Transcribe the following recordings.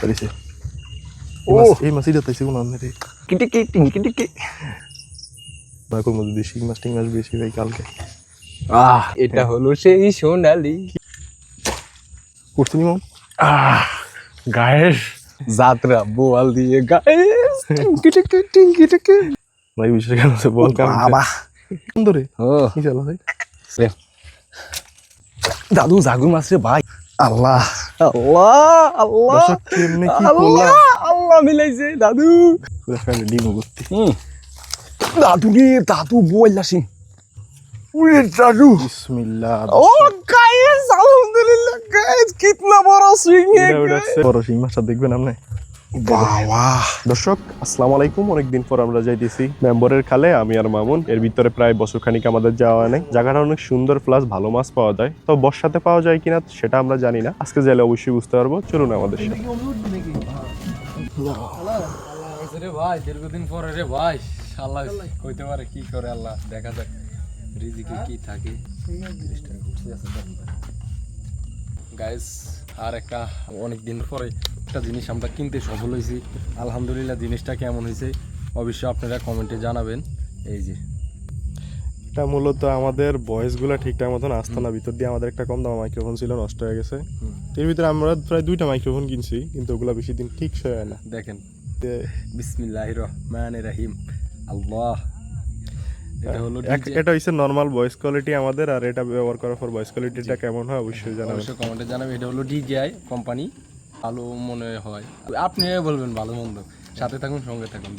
তারিছে ও। এই মাছ এটা তাইছে কোন রে কিটিকি টিঙ্কি টিকি বাইকের মধ্যে দিয়ে শিং মাছ টিং মাছ বেশি ভাই কালকে আহ এটা হলো সেই সোনালি করছ নি মাম আহ গায়ের যাত্রা বোয়াল দিয়ে গায়েস টিঙ্কি টিকি টিঙ্কি টিকি ভাই বিশেষ কেন আছে বল কাম বাবা সুন্দরে ও কি চালা ভাই দাদু জাগুর মাছ রে ভাই আল্লাহ আল্লাহ আল্লাহ। কেমনে কি আল্লাহ আল্লাহ মিলাইছে দাদু। পুরো ডিম করতে দাদু রে দাদু বইলা সিং উরে দাদু। বিসমিল্লাহ ও গাইস আলহামদুলিল্লাহ গাইস কিতনা বড় সুইং মাছটা দেখবেন আপনি? দর্শক আসসালামু আলাইকুম। অনেকদিন পর আমরা যাইতেছি মেম্বরের খালে আমি আর মামুন। এর ভিতরে প্রায় বছর খানিক আমাদের যাওয়া নেই। জায়গাটা অনেক সুন্দর প্লাস ভালো মাছ পাওয়া যায়। তো বর্ষাতে পাওয়া যায় কিনা সেটা আমরা জানি না। আজকে যাইলে অবশ্যই বুঝতে পারব। চলুন আমাদের সাথে। রে ভাই দীর্ঘদিন পরে রে ভাই। আল্লাহ কইতে পারে কি করে আল্লাহ দেখা যাক রিজিকে কি থাকে। গাইস আর একটা অনেক দিন পরে একটা জিনিস আমরা কিনতে সফল হয়েছি। আলহামদুলিল্লাহ জিনিসটা কেমন হয়েছে অবশ্যই আপনারা কমেন্টে জানাবেন। এই যে। এটা মূলত আমাদের ভয়েসগুলো ঠিকঠাক মতন আসতো না ভিতর দিয়ে আমাদের একটা কম দাম মাইক্রোফোন ছিল নষ্ট হয়ে গেছে। এর ভিতরে আমরা প্রায় দুইটা মাইক্রোফোন কিনছি কিন্তু ওগুলা বেশি দিন ঠিক হয় না। দেখেন। বিসমিল্লাহ রহমান রাহিম। আল্লাহ এটা হলো এটা হচ্ছে নর্মাল ভয়েস কোয়ালিটি আমাদের আর এটা ব্যবহার করার পর ভয়েস কোয়ালিটিটা কেমন হয় অবশ্যই জানাবেন। অবশ্যই কমেন্টে জানাবে এটা হলো ডিজিআই কোম্পানি ভালো মনে হয়। আপনি বলবেন ভালো মন্দ। সাথে থাকুন সঙ্গে থাকুন।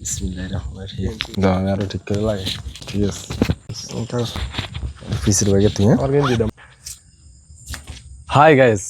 বিসমিল্লাহির রহমানির রহিম। দাও আমি আরও ঠিক করে লাগে ঠিক আছে পিসের তুই হাই গাইস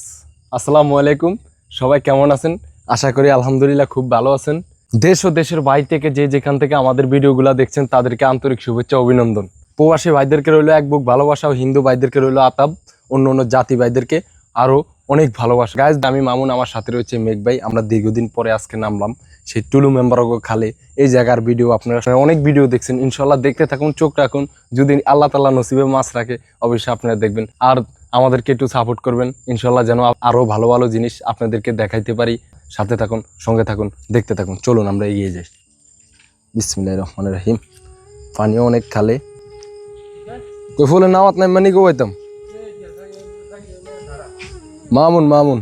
আসসালামু আলাইকুম। সবাই কেমন আছেন? আশা করি আলহামদুলিল্লাহ খুব ভালো আছেন। দেশ ও দেশের বাইরে থেকে যে যেখান থেকে আমাদের ভিডিওগুলো দেখছেন, তাদেরকে আন্তরিক শুভেচ্ছা অভিনন্দন। প্রবাসী ভাইদেরকে রইল এক বুক ভালোবাসা ও হিন্দু ভাইদেরকে রইল আতাব, অন্য অন্য জাতি ভাইদেরকে আরও অনেক ভালোবাসা। গাইজ দামি মামুন, আমার সাথে রয়েছে মেঘ ভাই। আমরা দীর্ঘদিন পরে আজকে নামলাম সেই টুলু মেম্বার খালে। এই জায়গার ভিডিও আপনারা অনেক ভিডিও দেখছেন। ইনশাল্লাহ দেখতে থাকুন, চোখ রাখুন। যদি আল্লাহ তাল্লাহ নসিবে মাছ রাখে, অবশ্যই আপনারা দেখবেন। আর আমাদেরকে একটু সাপোর্ট করবেন। ইনশাল্লাহ যেন আরও ভালো ভালো জিনিস আপনাদেরকে দেখাইতে পারি। সাথে থাকুন সঙ্গে থাকুন দেখতে থাকুন। চলুন আমরা এগিয়ে যাই। বিসমিল্লাহির রহমানির রহিম। পানিও অনেক খালে। কই ফুলের নামাত নাই মানি গোবাইতাম মামুন মামুন।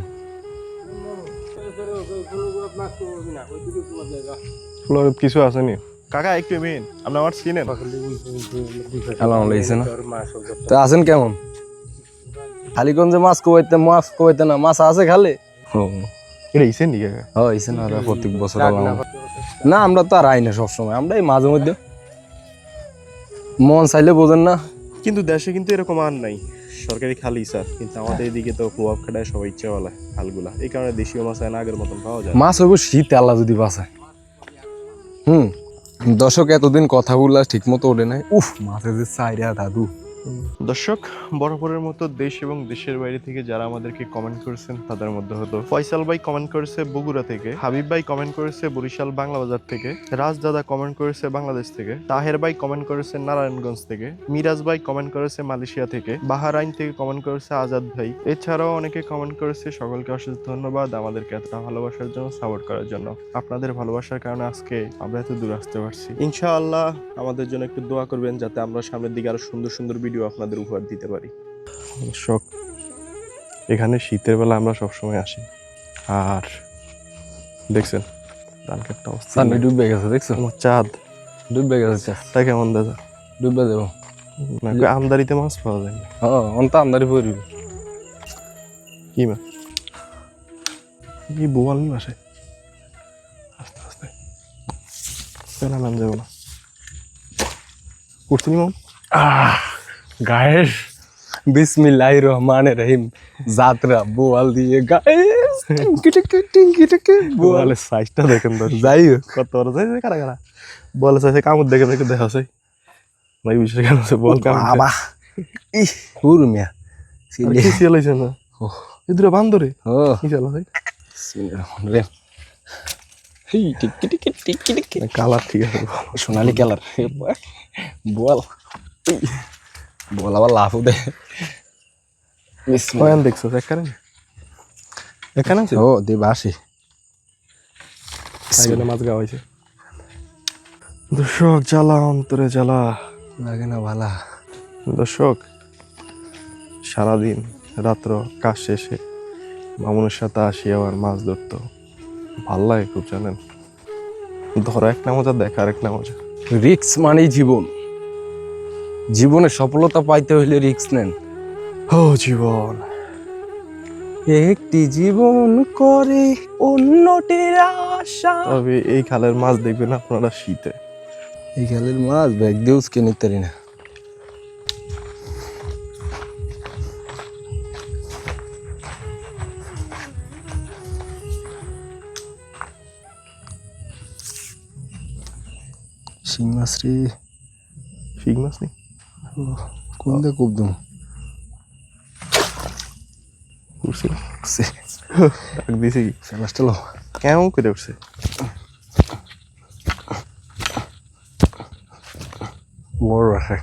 ফ্লোর কিছু আসেনি কাকা একটু মেন আপনি আমার চিনেন? খেলা লাগছে না তো আছেন কেমন? খালিগঞ্জে মাছ কোবাইতে মাছ কোবাইতে না মাছ আছে খালে? এটা ইসেন নি ও ইসে না প্রত্যেক বছর না আমরা তো আর আই না সবসময় আমরা এই মাঝে মধ্যে। মন চাইলে বোঝেন না। কিন্তু দেশে কিন্তু এরকম আর নাই। সরকারি খালি স্যার। কিন্তু আমাদের এদিকে তো প্রভাব খাটায় সবাই ইচ্ছাওয়ালা খালগুলা এই কারণে দেশীয় মাছ আর আগের মতন পাওয়া যায় মাছ হইব শীতে আল্লাহ যদি বাঁচায়। হুম দর্শক এতদিন কথা বললা ঠিক মতো ওঠে নাই। উফ মাছের যে চাইরা দাদু। দর্শক, বরাবরের মতো দেশ এবং দেশের বাইরে থেকে যারা আমাদেরকে কমেন্ট করেছেন, তাদের মধ্যে হতো ফয়সাল ভাই কমেন্ট করেছে বগুড়া থেকে, হাবিব ভাই কমেন্ট করেছে বরিশাল বাংলা বাজার থেকে, রাজ দাদা কমেন্ট করেছে বাংলাদেশ থেকে, তাহের ভাই কমেন্ট করেছে নারায়ণগঞ্জ থেকে, মিরাজ ভাই কমেন্ট করেছে মালয়েশিয়া থেকে, বাহারাইন থেকে কমেন্ট করেছে আজাদ ভাই। এছাড়াও অনেকে কমেন্ট করেছে, সকলকে অশেষ ধন্যবাদ আমাদেরকে এতটা ভালোবাসার জন্য সাপোর্ট করার জন্য। আপনাদের ভালোবাসার কারণে আজকে আমরা এত দূর আসতে পারছি। ইনশাআল্লাহ আমাদের জন্য একটু দোয়া করবেন, যাতে আমরা সামনের দিকে আরও সুন্দর সুন্দর ভিডিও আপনাদের উপহার দিতে পারি। শখ এখানে শীতের বেলা আমরা সবসময় আসি। আর দেখছেন ধান কাটটা অবস্থা। সামনে ডুববে গেছে দেখছ আমার চাঁদ। ডুববে গেছে। তা কেমন দাদা? ডুববে দেবো না আমদারিতে মাছ পাওয়া যায় না? হ্যাঁ অন্ত আমদারি পড়বি কি মাছ? কি বোয়াল নি মাসে আস্তে আস্তে। পেলা নাম যাব না? করছ নি মাম আহ! গায়ের বিসমিল্লাহ রহমান রহিম যাত্রা বোয়াল দিয়ে গায়েস বোয়ালের সাইজটা দেখেন তো যাই হোক কত বড় সাইজ কারা কারা? বল সাইজে কামড় দেখে দেখে দেখা আছে ভাই বিশেষ কেন আছে বল কামড়। বাবা। ই হুর মিয়া। কি সিয়াল না? ওহ। এই বান্দরে? ও। কি চালা ভাই বিসমিল্লাহির রহমানির রহিম। কালার ঠিক আছে। সোনালি কালার। বল বল আবার লাফও দে। কয়ান দেখছ করেন এখানে আছে? ও দে বাসি তাই জন্য মাছ গাওয়া হয়েছে। দর্শক জ্বালা অন্তরে জ্বালা। লাগে না ভালা দর্শক সারাদিন রাত্র কাজ শেষে মামুনের সাথে আসি আবার মাছ ধরতো। ভালো লাগে খুব জানেন? ধরো এক না মজা দেখা আরেক না মজা রিক্স মানেই জীবন। জীবনে সফলতা পাইতে হইলে রিক্স নেন। ও জীবন। একটি জীবন করে অন্যটির আশা। তবে এই খালের মাছ দেখবেন আপনারা শীতে। এই খালের মাছ ব্যাগ দিয়ে উসকে নিতে না। শিং মাছ রে। শিং মাছ নেই? কোন দে খুব দম উঠছে। সে ডাক দিয়েছে। কি ফেলাসটা লো কেমন করে উঠছে? বড় আছে।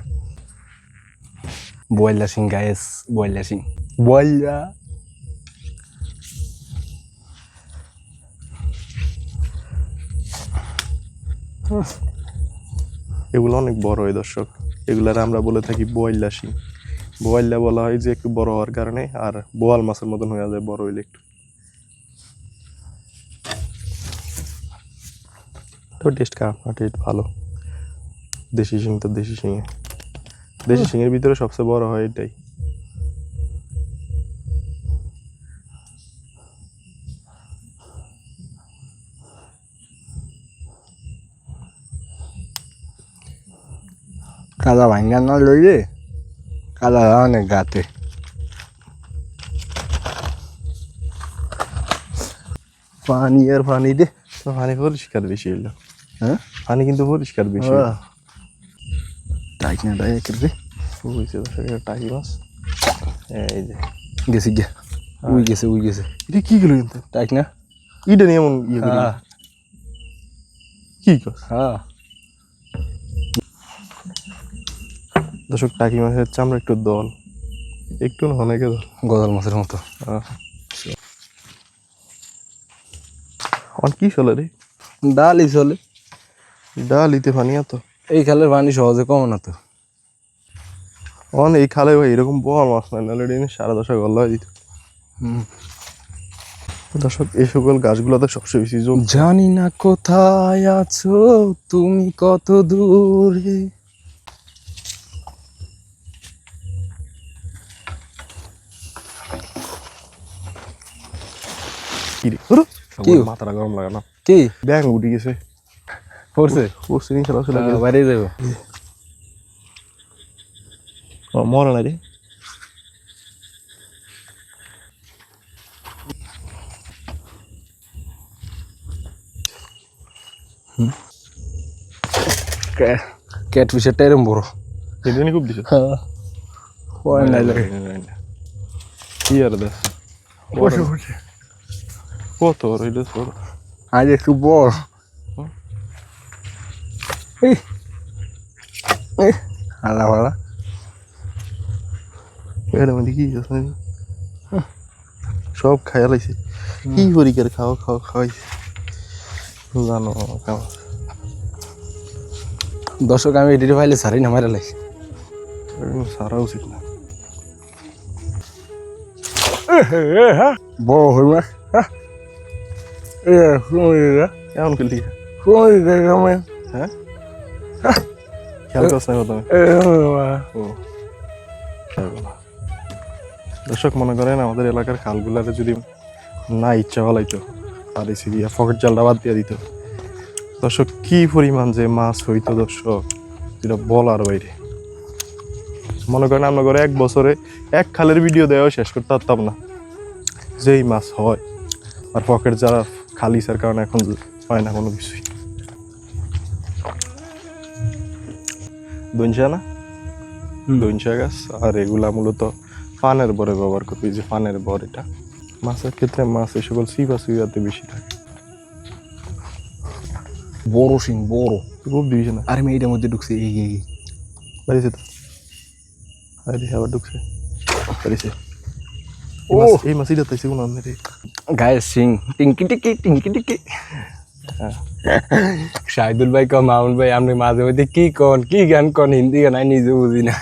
বয়লা সিং গায়েস বয়লা সিং। বয়লা এগুলো অনেক বড় হয় দর্শক। এগুলার আমরা বলে থাকি বোয়াল্লা শিং বোয়াল্লা বলা হয় যে একটু বড় হওয়ার কারণে, আর বোয়াল মাছের মতন হয়ে যায় বড় হইলে একটু। তো টেস্ট খারাপ না টেস্ট ভালো। দেশি শিং তো দেশি শিঙে। দেশি শিঙের ভিতরে সবচেয়ে বড় হয় এটাই। কাদা ভাঙ্গা না লই রে কাদা অনেক গাতে পানি আর পানি দে তো পানি পরিষ্কার বেশি হইল হ্যাঁ পানি কিন্তু পরিষ্কার বেশি। টাইট না টাইট রে বুঝছে দর্শক এটা টাকি মাছ এই যে গেছে গিয়া উই গেছে উই গেছে এটা কি গেলো কিন্তু টাইট না ইটা নিয়ে এমন ইয়ে কি হ্যাঁ দর্শক টাকি মাছের চামড়া একটু দল। একটু না অনেকে দল। গজাল মাছের মতো। অন কি চলে রে? ডালই চলে। ডালিতে পানি এত? এই খালের পানি সহজে কমে না তো। অন এই খালে ভাই এরকম বড় মাছ নাই নাহলে এটা সারা দশক গল্লা হয়ে দিত হুম। দর্শক এই সকল গাছগুলোতে সবচেয়ে বেশি জানি না কোথায় আছো তুমি কত দূরে? কি রে ওরে, কি? মাথাটা গরম লাগে না কি ব্যাং উঠে গেছে পড়ছে ও সিনি খেলা চলে গেছে বাইরে যাব ও, মরে না রে ক্যাট ফিশারটা এরম বড় এদিনই খুব দিছে হ্যাঁ পরে নাই লাগে কি আর দেখ বসে বসে কত এটা বড় আজ একটু বড় এই আল্লাহ ভালা এর মধ্যে কি? সব খাইয়া লাইছে কি পরিকার খাও খাও খাওয়াইছে জানো কেমন দর্শক আমি এডিটে ফাইলে সারি না মারা লাগছে সারা উচিত না বড় হই মাছ এ শুনি রে কেমন করলি শুনি রে হ্যাঁ খেয়াল করছ না তুমি ও দর্শক মনে করেন আমাদের এলাকার খালগুলারে যদি না ইচ্ছা হলাইতো আর এসে গিয়া ফকেট জালটা বাদ দিয়ে দিত। দর্শক কি পরিমাণ যে মাছ হইতো দর্শক যেটা বলার বাইরে। মনে করেন আমরা করে এক বছরে এক খালের ভিডিও দেওয়া শেষ করতে পারতাম না। যেই মাছ হয় আর পকেট যারা খালি স্যার কারণে এখন হয় না কোনো কিছুই। দইনশা না? দইনশা গাছ? আর এগুলা মূলত পানের বরে ব্যবহার করবি যে পানের বর এটা। মাছের ক্ষেত্রে মাছ এই সকল সিপা সিপাতে বেশি থাকে। বড় সিং বড়। খুব দিবি না আর আমি এইটার মধ্যে ঢুকছি এই এই। বাড়িছে তো? আরে আবার ঢুকছে। বাড়িছে। ও। এই মাছ এটা তাইছে কোন রে। গায়ের সিং। টিঙ্কি টিকি টিঙ্কি টিকি। শাহিদুল ভাই কম মামুন ভাই আপনি মাঝে মধ্যে কি কন কি গান কন? হিন্দি গান আমি নিজে বুঝি না।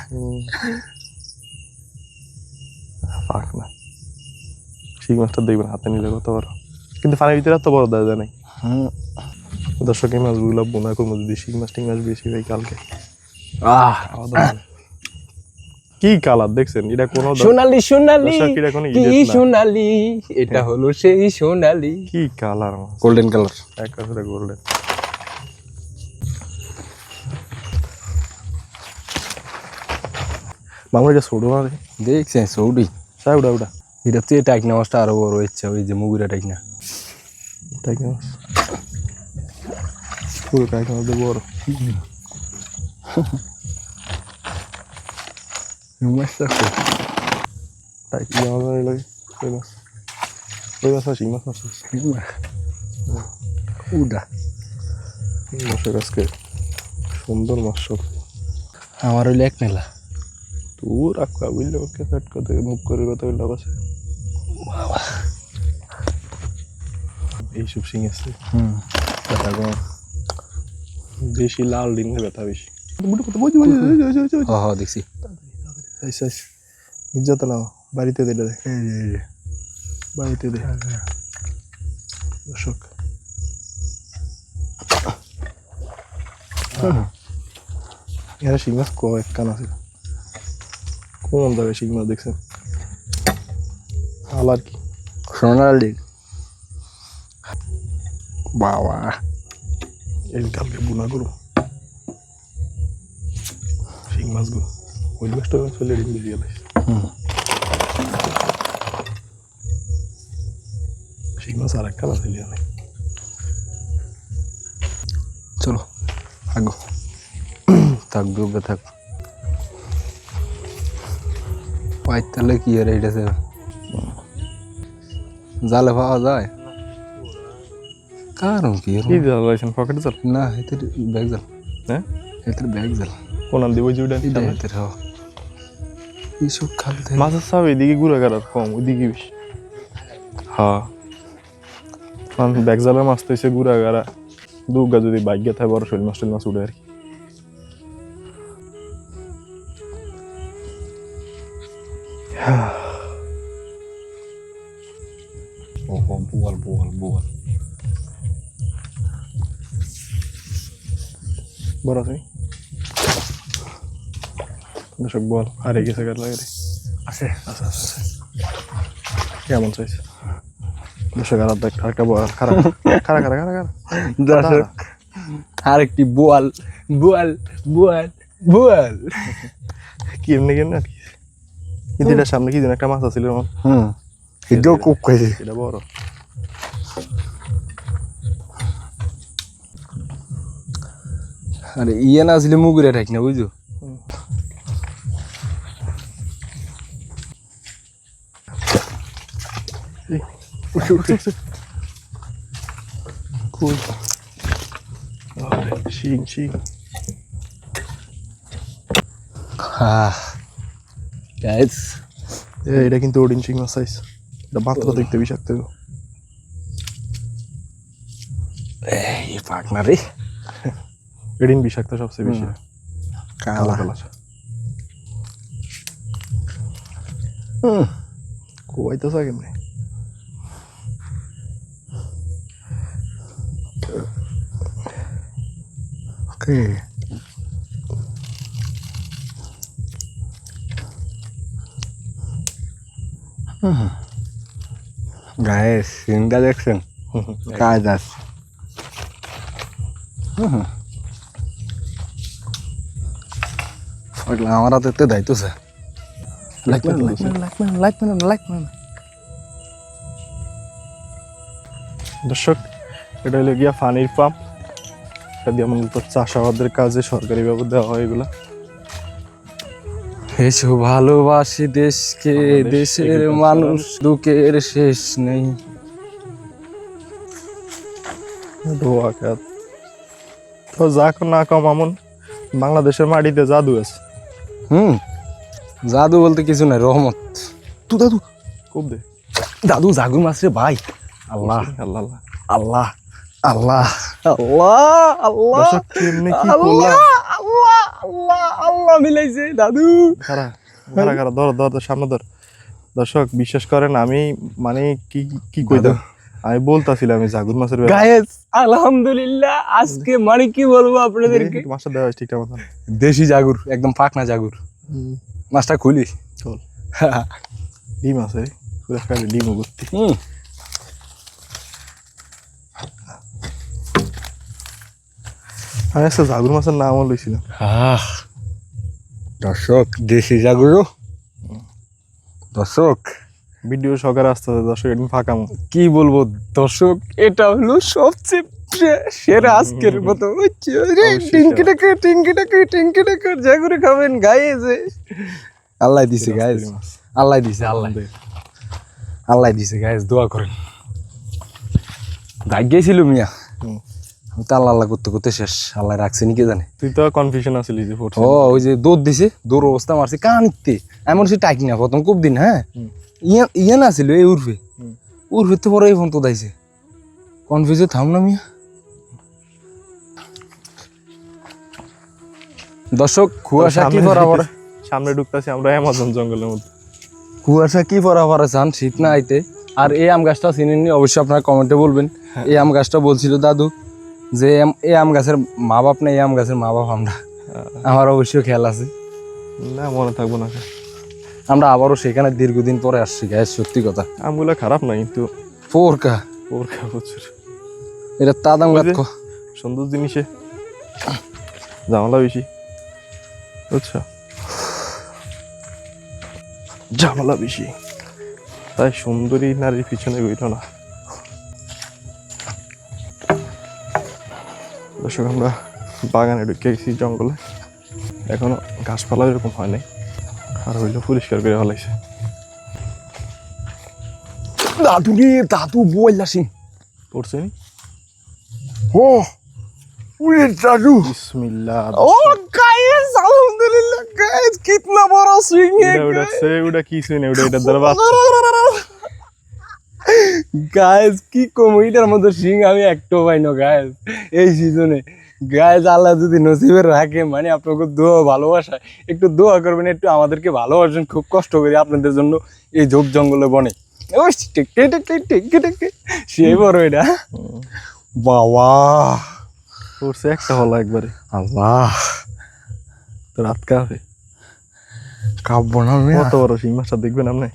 পাক না শিং মাছটা দেখবেন হাতে নিলে কত বড়। কিন্তু পানির ভিতরে এত বড় দেওয়া যায় নাই। দর্শক এই মাছগুলো বোনা করব যদি শিং মাছ টিং মাছ বেশি হয় কালকে। আহ। কি কালার দেখছেন? এটা কোনো সোনালি সোনালি দর্শক এটা কোনো কি না। সোনালি? এটা হলো সেই সোনালি। কি কালার গোল্ডেন কালার একেবারে গোল্ডেন মামা এটা ছোট না দেখছেন সৌদি সাই উড়া উড়া। এটা তুই টাইকনা মাছটা আরও বড় ইচ্ছা ওই যে মুগুরা টাইকনা। তাই কি মাছ। পুরো মধ্যে বড়। মাছটা তাই কি আমার লাগে ওই মাছ ওই মাছ না মাছ মাছ উডা মাছের আজকে সুন্দর মাছ সব আমার হইলে এক মেলা তোর আক্কা বুঝলে ওকে ফ্যাট কথা মুখ করে কথা বললে আছে এইসব শিং আছে হুম ব্যথা কম বেশি লাল দিন ব্যথা বেশি হ হ দেখছি ইজ্জত না বাড়িতে দে বাড়িতে দে। দর্শক। এরা শিং মাছ কো এক কান আছে। কোন দাবে শিং মাছ দেখছেন। আলার কি? সোনালি বাবা এই কালকে বুনা করো শিং মাছগুলো গেলে হুম। শিং মাছ আর এক কান আছে লিয়ানে চলো আগো থাক ডুবে থাক। পাইতালে কি আর এইটা সে জালে পাওয়া যায়? কারণ কি এর কি জাল লাইছেন পকেটে জাল? না এতে ব্যাগ জাল। হ্যাঁ? এতে ব্যাগ জাল। কোন আন দিব? জিউডা এটা এতে হ। এইসব খালতে মাছের সাপ এদিকে ঘুরে গেল কম ওইদিকে বেশি। হ্যাঁ। ব্যাগ জালের মাছ তো এসে ঘুরে গাড়া দুগা যদি বাইকে থাকে বড় শৈল মাছ টৈল মাছ উঠে আর কি। বল হারে গেছে গাড়ি লাগে আছে আচ্ছা আচ্ছা কেমন চাইছে? দর্শক আর দেখ খারাপ খারাপ খারাপ খারাপ খারাপ দর্শক আরেকটি বোয়াল বোয়াল বোয়াল বোয়াল কি এমনি কেমনি আর কি কিন্তু সামনে কি যেন একটা মাছ আছিল হুম এটাও খুব খাইছে এটা বড়। আরে ইয়ে না আসলে মুগুরে থাক না বুঝছ? উঠছে উঠছে উঠছে কই শিং শিং এ, এটা কিন্তু ওডিন শিং মাছ সাইজ এটা মাত্র দেখতে বিষাক্ত। এই পাক না রে এডিন বিষাক্ত সবচেয়ে বেশি কালা কালা হুম কোয়াই তো কেমনে কে গাইস সিনটা দেখছেন কাজ আছে পাগলা আমার হাতে তে দায়িত্ব স্যার লাইক মানে লাইক মানে লাইক মানে লাইক মানে লাইক মানে দর্শক এটা হলো গিয়া পানির পাম্প এটা দিয়ে মূলত চাষাবাদের কাজে সরকারি ব্যবস্থা দেওয়া হয় এগুলা। এসো ভালোবাসি দেশকে দেশের মানুষ দুঃখের শেষ নেই। তো যা না কম আমন বাংলাদেশের মাটিতে জাদু আছে। হুম জাদু বলতে কিছু নাই রহমত। তু দাদু। খুব দে। দাদু জাগু মাছ রে ভাই। আল্লাহ আল্লাহ। আল্লাহ। আল্লাহ। আল্লাহ আল্লাহ। কেমনে কি আল্লাহ আল্লাহ আল্লাহ আল্লাহ মিলাইছে দাদু। খারা খারা খারা ধর ধর সামনে ধর। দর্শক বিশ্বাস করেন আমি মানে কি কি কইতাম আমি বলতাছিলাম আমি জাগুর মাছের। গায়েস আলহামদুলিল্লাহ আজকে মানে কি বলব আপনাদেরকে? মাছটা দেওয়া ঠিকঠাক মতন। দেশি জাগুর একদম পাকনা জাগুর। মাছটা খুলি। চল। ডিম আছে পুরো খালি ডিম ভর্তি হুম। আমি একটা জাগুর মাছের নামও লইছিলাম। আহ। দর্শক দেশি জাগুর দর্শক। ভিডিও সকালে আসতে হবে দর্শক একদিন ফাঁকা কি বলব দর্শক এটা হলো সবচেয়ে সেরা আজকের মতো। টিঙ্কি টাকা টিঙ্কি টাকা টিঙ্কি টাকা জাগুরে খাবেন গায়ে যে আল্লাহ দিছে গাইজ। মাছ। আল্লাহ দিছে আল্লাহ। আল্লাহ দিছে গাইজ দোয়া করেন। ভাগ্যেছিল মিয়া। হুম। আমি তো আল্লাহ আল্লাহ করতে করতে শেষ আল্লাহ রাখছে নি কে জানে? তুই তো কনফিউশন আছিলি যে ও ওই যে দৌড় দিছে দৌড় অবস্থা মারছে কানিতে এমন সে টাইক না প্রথম খুব দিন হ্যাঁ? ইয়া ইয়া না ছিল এই উর্ফে। উর্ফে তো পরে এই ফোন তো দাইছে। কনফিউজে থাম না মিয়া। দর্শক কুয়াশা কি বরাবর? সামনে ঢুকতেছি আমরা অ্যামাজন জঙ্গলের মধ্যে। কুয়াশা কি বরাবর চান শীত না আইতে। আর এই আম গাছটা চিনেননি অবশ্যই আপনারা কমেন্টে বলবেন। এই আম গাছটা বলছিল দাদু। যে এই আম গাছের মা বাপ না এই আম গাছের মা বাপ আমরা আমার অবশ্যই খেয়াল আছে। না মনে থাকব না। আমরা আবারও সেখানে দীর্ঘদিন পরে আসছি গ্যাস সত্যি কথা। আমগুলো খারাপ না কিন্তু পোরকা। পোরকা প্রচুর। এটা তাদাম গাছ সুন্দর জিনিসে। ঝামেলা বেশি। বুঝছ ঝামেলা বেশি। তাই সুন্দরী নারীর পিছনে গইল না। দর্শক আমরা বাগানে ঢুকে গেছি জঙ্গলে। এখনও গাছপালা এরকম হয় নাই। আর হইল পরিষ্কার করে ফেলাইছে। দাদু রে দাদু বইলা সিং। পড়ছে নি? ও উরে দাদু। বিসমিল্লাহ। ও গাইস আলহামদুলিল্লাহ গাইস কিতনা বড় সুইং উড়া উড়াচ্ছে উড়া কিছু নেই উড়া এটার দ্বারা গাইস কি কম? এটার মধ্যে সিং আমি একটু পাই না গাইস এই সিজনে গাইস আল্লাহ যদি নসিবে রাখে মানে আপনাকে দোয়া ভালোবাসা একটু দোয়া করবেন একটু আমাদেরকে ভালোবাসেন খুব কষ্ট করি আপনাদের জন্য এই ঝোপ জঙ্গলে বনে। সেই বড় এটা। বাবা। পড়ছে একটা হলো একবারে। আল্লাহ। তো রাত কাবে কাব্য না কত বড় শিং মাছটা দেখবেন আপনি?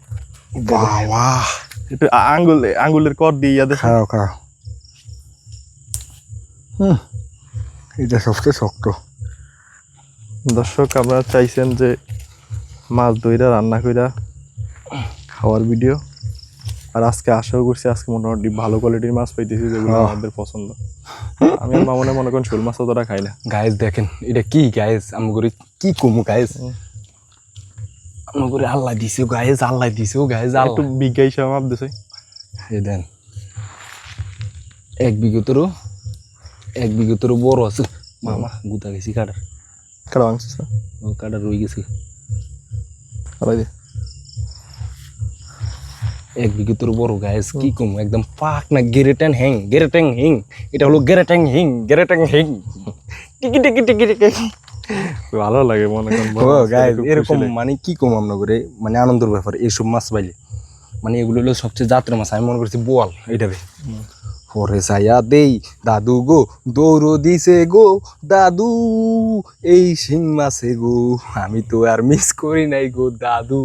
বাবা। একটু আঙ্গুল আঙ্গুলের কর দিয়ে ইয়াদের খারাপ খারাপ হুম এটা সবচেয়ে শক্ত। দর্শক আপনারা চাইছেন যে মাছ দইরা রান্না কইরা খাওয়ার ভিডিও। আর আজকে আশাও করছি আজকে মোটামুটি ভালো কোয়ালিটির মাছ পাইতেছি যেগুলো আমাদের পছন্দ। আমি মামনে মনে করেন শোল মাছ অতটা খাই না। গাইস দেখেন এটা কি গাইস আমি করে কি কমু গাইস আমি আল্লাহ দিছে গাইস আল্লাহ দিছে গাইস একটু বিজ্ঞা হিসাবে মাপ দিছে। এই দেন এক বিঘতরও এক বিঘতরও বড় আছে। মামা গুতা গেছি কাটার। কাটা মাংস ও কাটা রয়ে গেছে। কাটাই দে। এক বিঘতর বড় গাইস কি কম একদম পাক না গেরেটেন হ্যাং গেরেটেং হিং। এটা হলো গেরেটেং হিং গেরেটেং হিং। টিকি টিকি টিকি টিকি। ভালো লাগে মনে করেন এরকম মানে কি কম আমরা করে মানে আনন্দের ব্যাপার এইসব মাছ পাইলে। মানে এগুলো হলো সবচেয়ে যাত্রা মাছ আমি মনে করছি বোয়াল এইটাবে পরে সায়া দেই দাদু গো দৌড় দিছে গো দাদু এই শিং মাছে গো আমি তো আর মিস করি নাই গো দাদু।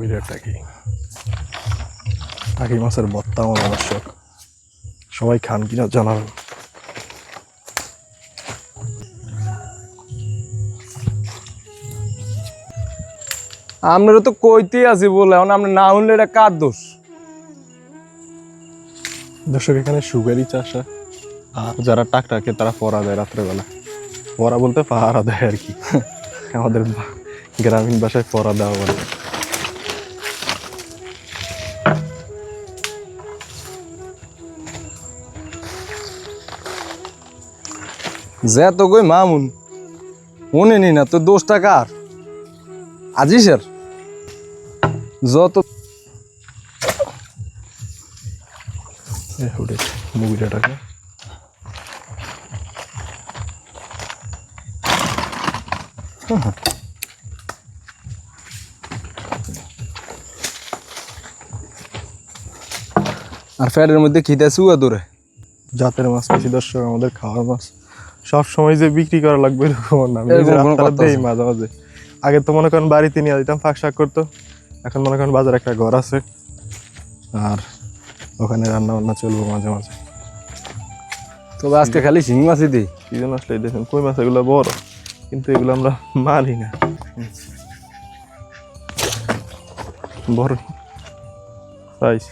ভিডিওটা টাকি মাছের বত্তা আমার আবশ্যক সবাই খান কিনা জানাবেন আপনারা তো কইতেই আছি বলে এখন আমরা না শুনলে এটা কার দোষ? দর্শক এখানে সুগারি চাষ হয়। আর যারা টাক টাকে তারা পরা দেয় রাত্রেবেলা। পড়া বলতে পাহারা দেয় আর কি। আমাদের গ্রামীণ ভাষায় পড়া দেওয়া বলে। যে তো গই মামুন মনে নি না তোর দোষ টাকা আর আজি স্যার যত মুভিটা টাকা আর ফ্যাটের মধ্যে খিদে শুয়া দূরে জাতের মাছ বেশি দর্শক আমাদের খাওয়ার মাছ। সব সময় যে বিক্রি করা লাগবে এরকম না। দেই মাঝে মাঝে। আগে তো মনে করেন বাড়িতে নিয়ে দিতাম ফাঁক শাক করতো। এখন মনে করেন বাজার একটা ঘর আছে। আর ওখানে রান্না বান্না চলবো মাঝে মাঝে। তবে আজকে খালি শিং মাছই দিই কি জন্য আসলে দেখেন কই মাছ এগুলো বড়? কিন্তু এগুলো আমরা মারি না। বড় সাইজ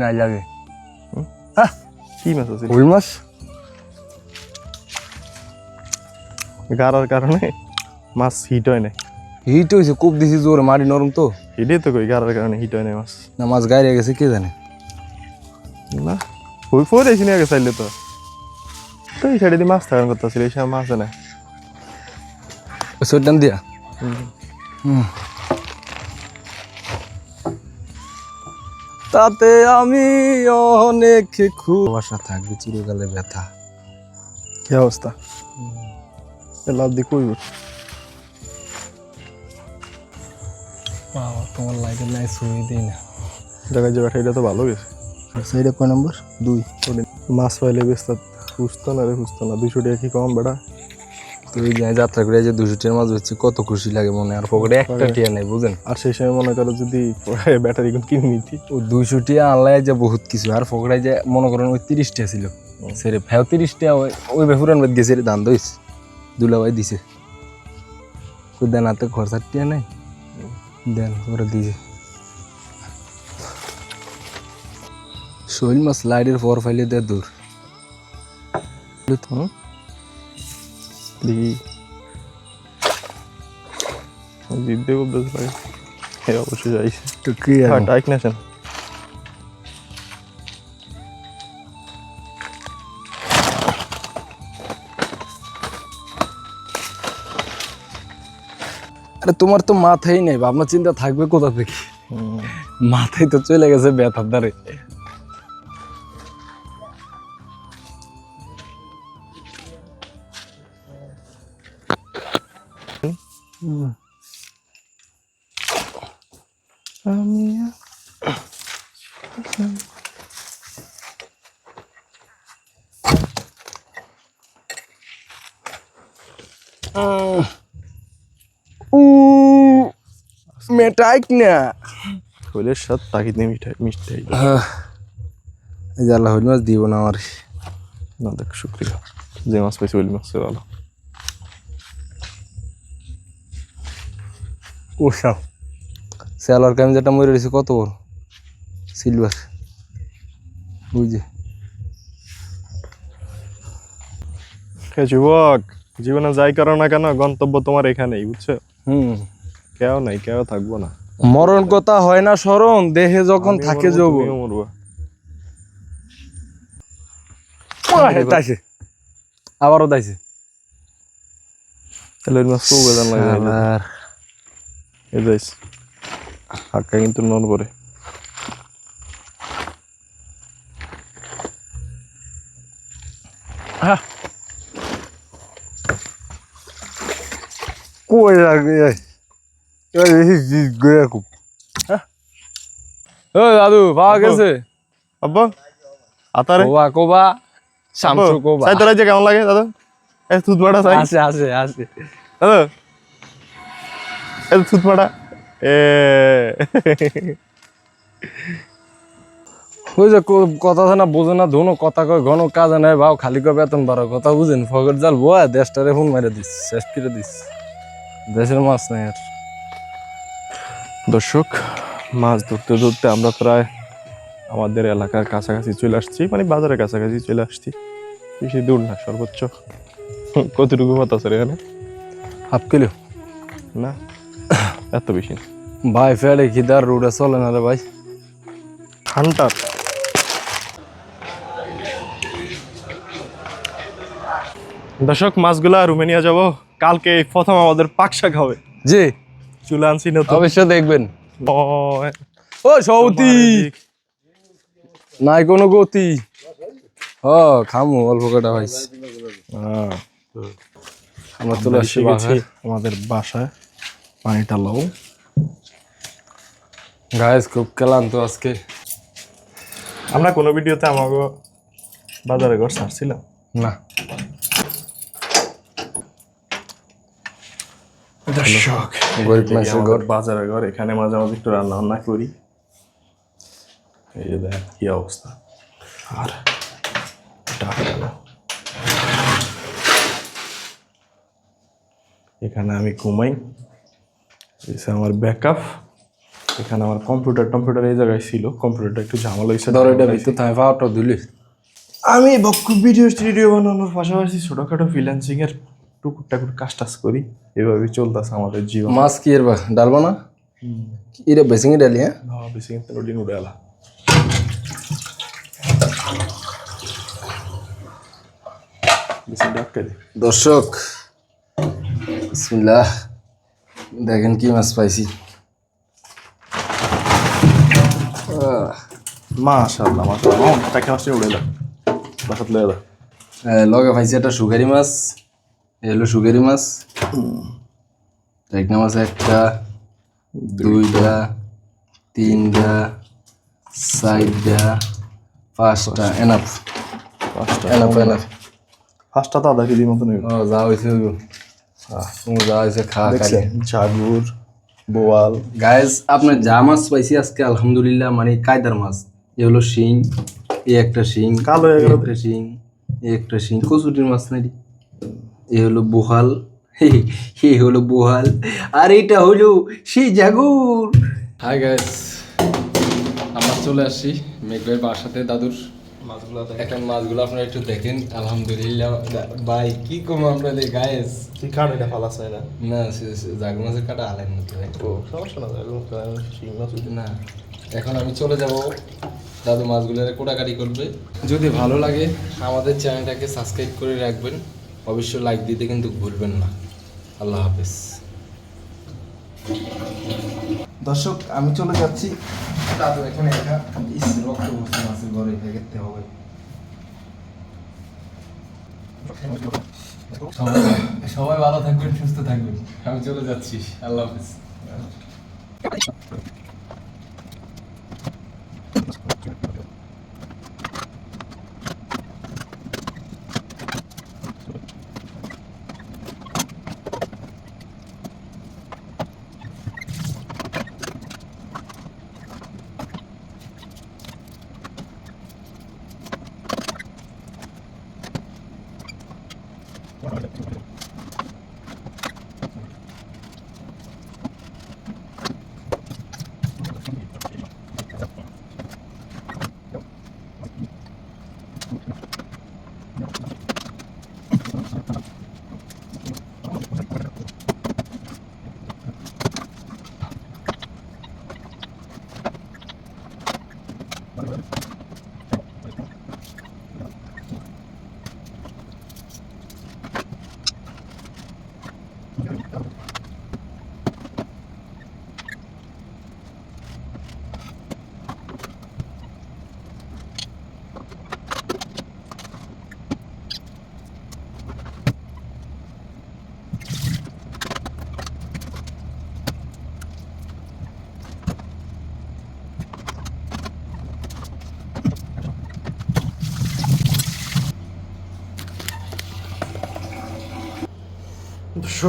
নাই লাগে। কি মাছ আছে? কই মাছ? গাড়ার কারণে মাছ হিট হয় না হিট হয়েছে কূপ দিছি জোরে মারি নরম তো। হিটে তো কই গাড়ার কারণে হিট হয় না মাছ। না মাছ গাড়ি গেছে কে জানে? না ওই পরে এসে নিয়ে গেছে তো। তো এই সাইডে দিয়ে মাছ থাকার কথা ছিল এই সময় মাছ না সইটান দিয়া তাতে আমি অনেক খুব বাসা থাকবে চিরকালে ব্যথা কি অবস্থা লাভ দিয়ে কইব তোমার লাইটে নাই শুয়ে দিই না জায়গায় যে ব্যাটা এটা তো ভালো গেছে সেইটা কয় নম্বর দুই মাছ পাইলে বেশ খুঁজতো না রে খুঁজতো না দুইশো টাকা কি কম বেটা তুই যাই যাত্রা করে যে দুশো টিয়ার মাছ হচ্ছে কত খুশি লাগে মনে আর পকেটে একটা টিয়া নেই বুঝেন? আর সেই সময় মনে করো যদি ব্যাটারি কোন কিনে নিতি। ও দুইশো টিয়া আনলাই যে বহুত কিছু আর পকেটে যে মনে করেন ওই তিরিশ টিয়া ছিল সেরে ফেও তিরিশ টিয়া ওই ওই বেফুরান বাদ গেছে দান দইস। দুলাভাই দিছে। দেন হাতে খরচার টিয়া নেই। দেন ওরা দিছে। শৈল মাছ লাইটের পর ফাইলে দেয় দূর। হুম? লাগে হ্যাঁ অবশ্যই যাইছে তো কি টাইক নেছেন আরে তোমার তো মাথাই নেই ভাবনা চিন্তা থাকবে কোথা থেকে? মাথায় তো চলে গেছে ব্যথার দ্বারে মেটাইক না সাথে মিঠাই মিষ্টাই এই যে হইল মাছ দিব না আমার। না দেখ শুক্রিয়া। যে মাছ পাইছি ওই মাছ ভালো। ওসাও স্যালার কামি যেটা মরে রয়েছে কত বড়? সিলভার বুঝে যুবক জীবনে যাই করো না কেন গন্তব্য তোমার এখানেই বুঝছ? হুম। কেউ নাই কেউ থাকব না। মরণ কথা হয় না স্মরণ দেহে যখন থাকে তাইছে আবারও তাইছে তাহলে মাছ খুব বেজান লাগে শালার। হাক্কা কিন্তু কই লাগে এই ও দাদু পাওয়া গেছে? আব্বা। আতারে। কোবা কোবা। শামসু কোবা। সাই তোরা যে কেমন লাগে দাদা? এ থুতমাটা সাই আসে আসে আসে দাদা। এ থুতমাটা এ ওই যে কথা না বোঝে না ধুনো কথা কয় ঘন কাজ নাই ভাও খালি কয় বেতন বারো কথা বুঝেন ফকেট জাল বোয়া দেশটারে ফোন মেরে দিস শেষ করে দিস। দেশের মাছ নাই আর। দর্শক মাছ ধরতে ধরতে আমরা প্রায় আমাদের এলাকার কাছাকাছি চলে আসছি মানে বাজারের কাছাকাছি চলে আসছি। বেশি দূর না সর্বোচ্চ কতটুকু পথ আছে এখানে? Half kilo. না? এত বেশি। ভাই ফেলে খিদার রোডে চলে না রে ভাই? হান্টার। দর্শক মাছগুলা রুমে নিয়ে যাব। কালকে প্রথম আমাদের পাক শাক হবে। জি। চুলা আনছি নতুন। অবশ্যই দেখবেন। ও, ও সৌতি নাই কোনো গতি। ও খামু অল্প কটা ভাই হ্যাঁ, আমরা চলে আসছি আমাদের বাসায়। পানিটা লাও। গাইস খুব ক্লান্ত আজকে। আমরা কোনো ভিডিওতে আমাকে বাজারে ঘর ছাড়ছিলাম। না। দর্শক গরিব মানুষের ঘর। বাজারে ঘর এখানে মাঝে মাঝে একটু রান্না বান্না করি। এই দেখ কি অবস্থা। আর টাকা নাও। এখানে আমি ঘুমাই। আমার ব্যাকআপ এখানে আমার কম্পিউটার টম্পিউটার এই জায়গায় ছিল। কম্পিউটারটা একটু ঝামেলা হয়েছে। ধর এটা ভিতর থাকে পাওয়ারটা দিলি। আমি বক্কু ভিডিও টিডিও বানানোর পাশাপাশি ছোটখাটো ফ্রিল্যান্সিং এর টুকুর টাকুর কাজ টাজ করি। এভাবে চলতেছে আমাদের জীবন। মাছ কি এর ডালবা না? এটা বেসিং ডালি হ্যাঁ? না বেশি কিন্তু রোডিং উড়ে এলা দর্শক বিসমিল্লাহ। দেখেন কি মাছ পাইছি। টাকা উড়ে এলা বাসাত লয়ে এলা লগে পাইছি একটা সুগারি মাছ। সুগারি মাছ। মাছ একটা দুইটা তিনটা চারটা পাঁচটা। এনাফ পাঁচটা। এনাফ এনাফ পাঁচটা তো আধা কেজি মতন যা হয়েছে তুমি যা হয়েছে খা খাই দেখছেন বোয়াল। গায়েস আপনার যা মাছ পাইছি আজকে আলহামদুলিল্লাহ মানে কায়দার মাছ। এ হলো শিং এ একটা শিং কালো হয়ে একটা শিং এ একটা শিং কচুটির মাছ নাকি এ হলো বোহাল এ হলো বোহাল। আর এটা হলো সেই জাগুর। হাই গাইস আমরা চলে আসছি মেঘবের বাসাতে দাদুর। এখন মাছগুলো আপনারা একটু দেখেন আলহামদুলিল্লাহ। ভাই কি কম আমরা গায়েস কি কারণ এটা ফালাস হয় না? না জাগুর মাছের কাটা আলেন না তো সমস্যা না জাগুর মাছ না এখন আমি চলে যাব। দাদু কোটাকাটি করবে। যদি ভালো লাগে আমাদের চ্যানেলটাকে সাবস্ক্রাইব করে রাখবেন। অবশ্যই লাইক দিতে কিন্তু ভুলবেন না। আল্লাহ হাফেজ। দর্শক আমি চলে যাচ্ছি। দাদু এখন একা। রক্ত বসে ঘরে থাকতে হবে। সবাই- ভালো থাকবেন সুস্থ থাকবেন। আমি চলে যাচ্ছি। আল্লাহ হাফেজ।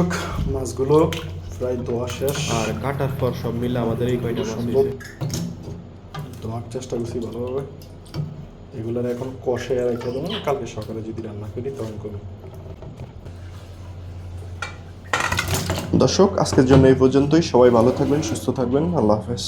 দর্শক মাছগুলো প্রায় দোয়া শেষ। আর কাটার পর সব মিলে আমাদের এই কয়টা সম্ভব ধোয়ার চেষ্টা করছি ভালোভাবে। এগুলোর এখন কষে রেখে দেবো। কালকে সকালে যদি রান্না করি তখন করি দর্শক আজকের জন্য এই পর্যন্তই। সবাই ভালো থাকবেন সুস্থ থাকবেন। আল্লাহ হাফেজ।